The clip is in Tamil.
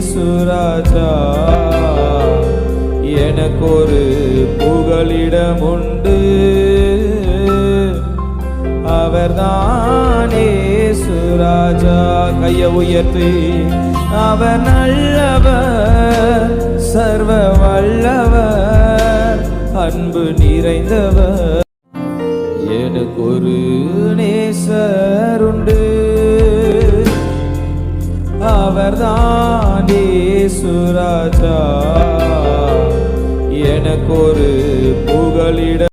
சுராஜா எனக்கு ஒரு புகலிடம் உண்டு. அவர்தான் சுராஜா கைய உயர்த்தி அவர் நல்லவர் சர்வ வல்லவர் அன்பு நிறைந்தவர். எனக்கு ஒரு அவர்தான் சுராஜா எனக்கு ஒரு புகலிட